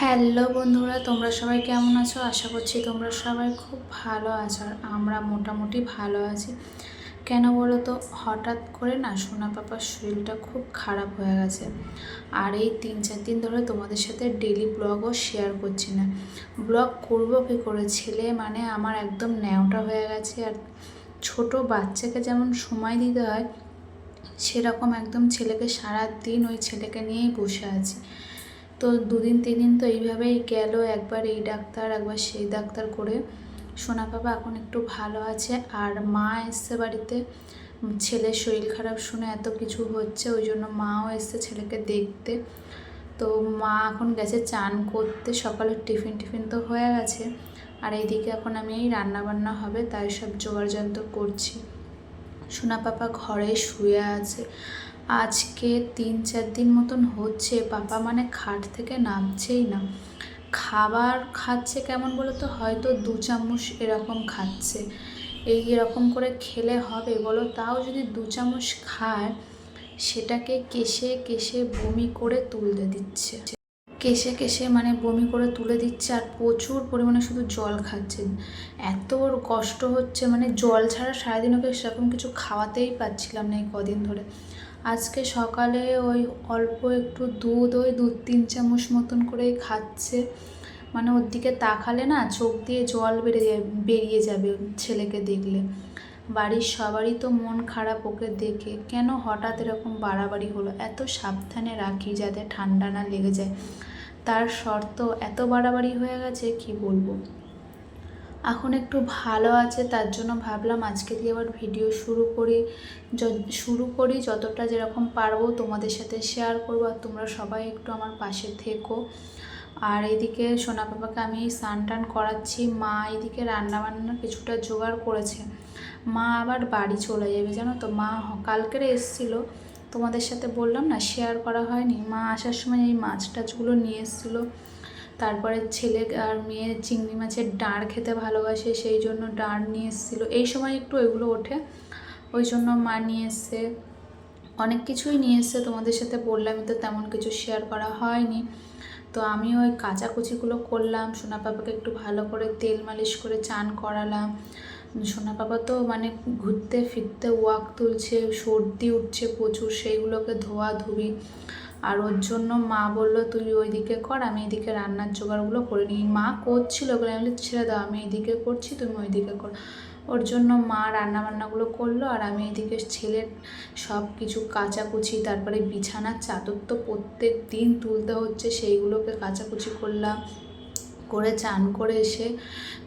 Hello বন্ধুরা, তোমরা সবাই কেমন আছো? আশা করছি তোমরা সবাই খুব ভালো আছো আর আমরা মোটামুটি ভালো আছি। কেন বলো তো? হঠাৎ করে না সোনা পাপার শরীরটা খুব খারাপ হয়ে গেছে। আর এই তিন চার দিন ধরে তোমাদের সাথে ডেলি ব্লগও শেয়ার করছি না। ব্লগ করব কী করে? ছেলে মানে আমার একদম ন্যাওটা হয়ে গেছে আর ছোট বাচ্চাকে যেমন সময় দিতে হয়, সেরকম একদম ছেলেকে সারা দিন ওই ছেলেকে নিয়েই বসে আছি। তো দুদিন তিন দিন তো এইভাবেই গেল একবার এই ডাক্তার, একবার সেই ডাক্তার করে। সোনা বাবা এখন একটু ভালো আছে আর মা এসছে বাড়িতে। ছেলের শরীর খারাপ শুনে এত কিছু হচ্ছে, ওই জন্য মাও এসছে ছেলেকে দেখতে। তো মা এখন গেছে চান করতে সকালের টিফিন টিফিন তো হয়ে গেছে। আর এইদিকে এখন আমি এই রান্নাবান্না হবে, তাই সব জোগাড় যন্ত্র করছি। সোনা পাপা ঘরে শুয়ে আছে। আজকে তিন চার দিন মতন হচ্ছে পাপা মানে খাট থেকে নামছেই না। খাবার খাচ্ছে কেমন বলো তো হয়তো দু চামচ এরকম খাচ্ছে। এই এরকম করে খেলে হবে বলো? তাও যদি দু চামচ খায়, সেটাকে কেশে কেশে বমি করে তুলতে দিচ্ছে। কেশে কেশে মানে বমি করে তুলে দিচ্ছে আর প্রচুর পরিমাণে শুধু জল খাচ্ছে। এত ওর কষ্ট হচ্ছে মানে জল ছাড়া সারাদিন ওকে সেরকম কিছু খাওয়াতেই পারছিলাম না এই কদিন ধরে। আজকে সকালে ওই অল্প একটু দুধ, ওই দু তিন চামচ মতন করেই খাচ্ছে। মানে ওর দিকে তাকালে না চোখ দিয়ে জল বেরিয়ে বেরিয়ে যাবে ছেলেকে দেখলে। বাড়ির সবারই তো মন খারাপ ওকে দেখে। কেন হঠাৎ এরকম বাড়াবাড়ি হলো? এত সাবধানে রাখি যাতে ঠান্ডা না লেগে যায়। তার শর্ত, এত বাড়াবাড়ি হয়ে গেছে, কি বলব? এখন একটু ভালো আছে, তার জন্য ভাবলাম আজকে দিয়ে আবার ভিডিও শুরু করি। শুরু করি যতটা যেরকম পারব তোমাদের সাথে শেয়ার করব আর তোমরা সবাই একটু আমার পাশে থেকো। আর এইদিকে সোনা পাপাকে আমি স্নান টান করাচ্ছি, মা এইদিকে রান্নাবান্না কিছুটা জোগাড় করেছে। মা আবার বাড়ি চলে যাবে, জানো তো? মা কালকের এসেছিল, তোমাদের সাথে বললাম না শেয়ার করা হয়নি। মা আসার সময় এই মাছ টাছগুলো নিয়ে এসেছিল। তারপরে ছেলে আর মেয়ে চিংড়ি মাছের ডাঁড় খেতে ভালোবাসে, সেই জন্য ডাঁড় নিয়ে এসেছিল। এই সময় একটু ওইগুলো ওঠে, ওই জন্য মা নিয়ে এসছে। অনেক কিছুই নিয়ে এসছে, তোমাদের সাথে বললামই তো তেমন কিছু শেয়ার করা হয়নি। তো আমি ওই কাচাকুচিগুলো করলাম, সোনা পাপাকে একটু ভালো করে তেল মালিশ করে চান করালাম। সোনা পাপা তো মানে ঘুরতে ফিরতে ওয়াক তুলছে, সর্দি উঠছে প্রচুর, সেইগুলোকে ধোয়া ধুবি আর ওর জন্য মা বলল, তুই ওইদিকে কর, আমি এদিকে রান্নার জোগাড়গুলো করে নিই। মা করছিল ওগুলো আমি ছেড়ে দাও, আমি এইদিকে করছি, তুমি ওইদিকে কর। ওর জন্য মা রান্না বান্নাগুলো করল, আর আমি এদিকে ছেলের সব কিছু কাচাকুচি, তারপরে বিছানার চাদর তো প্রত্যেক দিন তুলতে হচ্ছে, সেইগুলোকে কাচাকুচি করলাম, করে চান করে এসে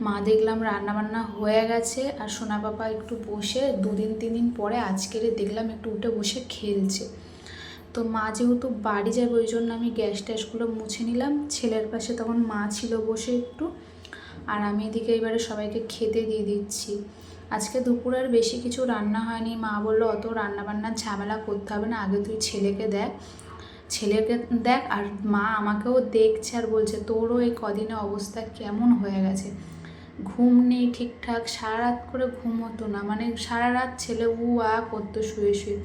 মা দেখলাম রান্নাবান্না হয়ে গেছে, আর সোনা পাপা একটু বসে, দুদিন তিন দিন পরে আজকের দেখলাম একটু উঠে বসে খেলছে। তো মা যেহেতু বাড়ি যাবে, ওই জন্য আমি গ্যাস ট্যাসগুলো মুছে নিলাম। ছেলের পাশে তখন মা ছিল বসে একটু। আর আমি এদিকে এবারে সবাইকে খেতে দিয়ে দিচ্ছি। আজকে দুপুরের বেশি কিছু রান্না হয়নি। মা বলল, অত রান্নাবান্নার ঝামেলা করতে হবে না, আগে তুই ছেলেকে দেখ। ছেলেকে দেখ, আর মা আমাকেও দেখছে আর বলছে, তোরও এই কদিনে অবস্থা কেমন হয়ে গেছে? ঘুম নেই ঠিকঠাক সারা রাত করে ঘুম হতো না। মানে সারা রাত ছেলে উ, আ করতো শুয়ে শুয়ে।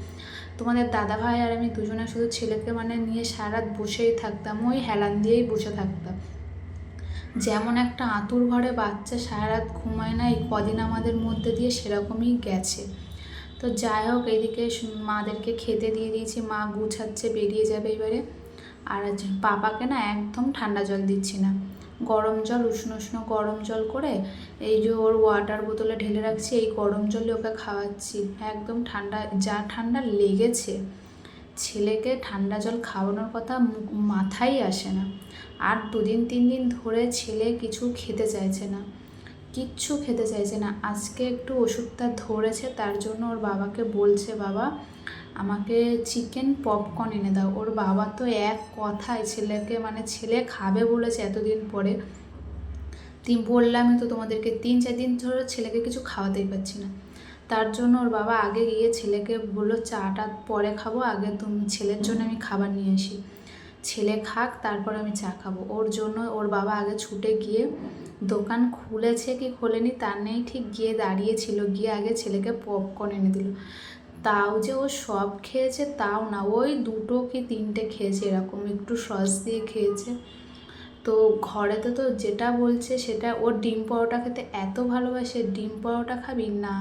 তোমাদের দাদা ভাই আর আমি দুজনে শুধু ছেলেকে মানে নিয়ে সারা রাত বসেই থাকতাম, ওই হেলান দিয়েই বসে থাকতাম। যেমন একটা আঁতুর ঘরে বাচ্চা সারা রাত ঘুমায় না এই কদিন আমাদের মধ্যে দিয়ে সেরকমই গেছে। তো যাই হোক, এইদিকে মাদেরকে খেতে দিয়ে দিয়েছি, মা গুছাচ্ছে, বেরিয়ে যাবে এবারে। আর পাপাকে না একদম ঠান্ডা জল দিচ্ছি না। গরম জল, উষ্ণ উষ্ণ গরম জল করে এই যে ওর ওয়াটার বোতলে ঢেলে রাখছি, এই গরম জলে ওকে খাওয়াচ্ছি। একদম ঠান্ডা, যা ঠান্ডা লেগেছে। ছেলেকে ঠান্ডা জল খাওয়ানোর কথা মাথায় আসে না। আর দুদিন, তিন দিন ধরে ছেলে কিছু খেতে চাইছে না। কিচ্ছু খেতে চাইছে না। আজকে একটু ওষুধটা ধরেছে, তার জন্য ওর বাবাকে বলছে, বাবা, আমাকে চিকেন পপকর্ন এনে দাও। ওর বাবা তো এক কথায় ছেলেকে মানে ছেলে খাবে বলেছে এতদিন পরে। তিন, বললামই তো তোমাদেরকে, তিন, চার দিন ধরে ছেলেকে কিছু খাওয়াতেই পারছি না। তার জন্য ওর বাবা আগে গিয়ে ছেলেকে বলল, চাটা পরে খাব, আগে তুমি ছেলের জন্য আমি খাবার নিয়ে আসি। ছেলে খাক, তারপর আমি চা খাব। ওর জন্য ওর বাবা আগে ছুটে গিয়ে দোকান খুলেছে কি খোলেনি তার নেই, ঠিক গিয়ে দাঁড়িয়েছিল, গিয়ে আগে ছেলেকে পপকর্ন এনে দিল। তাও যে ও সব খেয়েছে তাও না, ওই দুটো কি তিনটে খেয়েছে এরকম, একটু সস দিয়ে খেয়েছে। তো ঘরেতে তো যেটা বলছে সেটা ওর ডিম পরোটা খেতে এত ভালোবাসে, ডিম পরোটা খাবি না।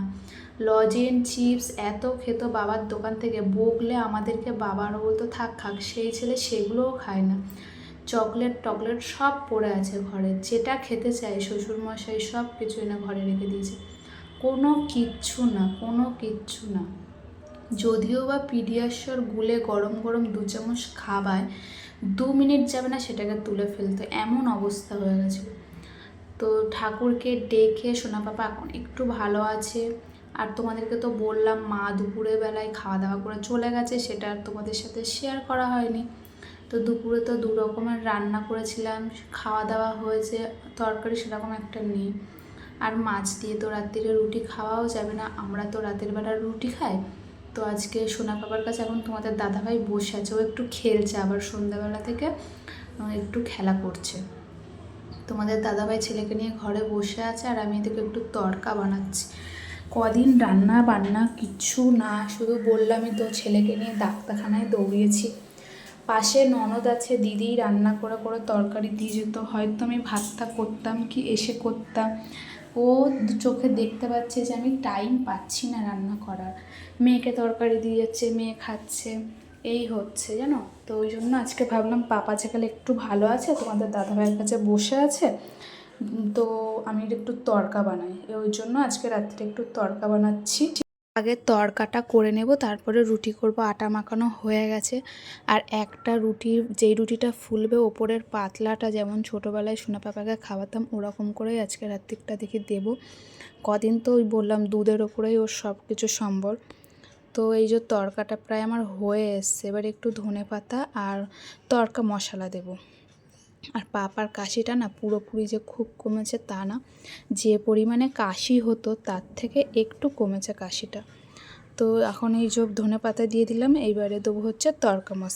লজেন চিপস, এত খেত বাবার দোকান থেকে। বকলে আমাদেরকে বাবারও বলতো, থাক, খাক, সেই ছেলে সেগুলোও খায় না। চকলেট টকলেট সব পড়ে আছে ঘরে। যেটা খেতে চাই শ্বশুরমশাই সব কিছু এনে ঘরে রেখে দিয়েছে। কোনো কিচ্ছু না, কোনো কিচ্ছু না। যদিও বা পিডিয়াশ্বর গুলে গরম গরম দু চামচ খাবায় দু মিনিট যাবে না সেটাকে তুলে ফেলতো। এমন অবস্থা হয়ে গেছিল তো ঠাকুরকে ডেকে, সোনা পাপা এখন একটু ভালো আছে। আর তোমাদেরকে তো বললাম, মা দুপুরে বেলায় খাওয়া দাওয়া করে চলে গেছে, সেটা আর তোমাদের সাথে শেয়ার করা হয়নি। তো দুপুরে তো দু রকমের রান্না করেছিলাম, খাওয়া দাওয়া হয়েছে, তরকারি সেরকম একটা নেই। আর মাছ দিয়ে তো রাত্রিরে রুটি খাওয়াও যাবে না, আমরা তো রাতের বেলা রুটি খাই। তো আজকে সোনা পাপার কাছে এখন তোমাদের দাদাভাই বসে আছে, ও একটু খেলছে আবার সন্ধ্যাবেলা থেকে একটু খেলা করছে। তোমাদের দাদাভাই ছেলেকে নিয়ে ঘরে বসে আছে আর আমি এদিকে একটু তড়কা বানাচ্ছি। কদিন রান্না বান্না কিচ্ছু না, শুধু বললামই তো ছেলেকে নিয়ে ডাক্তারখানায় দৌড়িয়েছি। পাশে ননদ আছে, দিদি রান্না করে করে তরকারি দিয়ে যেত। হয়তো আমি ভাতটা করতাম কি এসে করতাম। ও চোখে দেখতে পাচ্ছে যে আমি টাইম পাচ্ছি না রান্না করার। মেয়েকে তরকারি দিয়ে যাচ্ছে, মেয়ে খাচ্ছে। এই হচ্ছে, জানো? তো ওই জন্য আজকে ভাবলাম, পাপা যেকালে একটু ভালো আছে, তোমাদের দাদাভাইয়ের কাছে বসে আছে। তো আমি একটু তড়কা বানাই। ওই জন্য আজকে রাত্রে একটু তড়কা বানাচ্ছি। আগে তড়কাটা করে নেব, তারপরে রুটি করব। আটা মাখানো হয়ে গেছে। আর একটা রুটি, যেই রুটিটা ফুলবে, ওপরের পাতলাটা যেমন ছোটোবেলায় সোনা পাপাকে খাওয়াতাম, ওরকম করেই আজকে রাত্রিকটা দেখি দেবো। কদিন তো ওই বললাম, দুধের ওপরেই ওর সব কিছু সম্বল। তো এই যে তড়কাটা প্রায় আমার হয়ে এসছে। এবার একটু ধনে পাতা আর তড়কা মশলা দেব। আর পাপার কাশিটা না পুরোপুরি যে খুব কমেছে তা না। যে পরিমাণে কাশি হতো তার থেকে একটু কমেছে কাশিটা। তো এখন এই যোগ ধনে পাতা দিয়ে দিলাম, এইবারে দেবো হচ্ছে তর্কা মশলা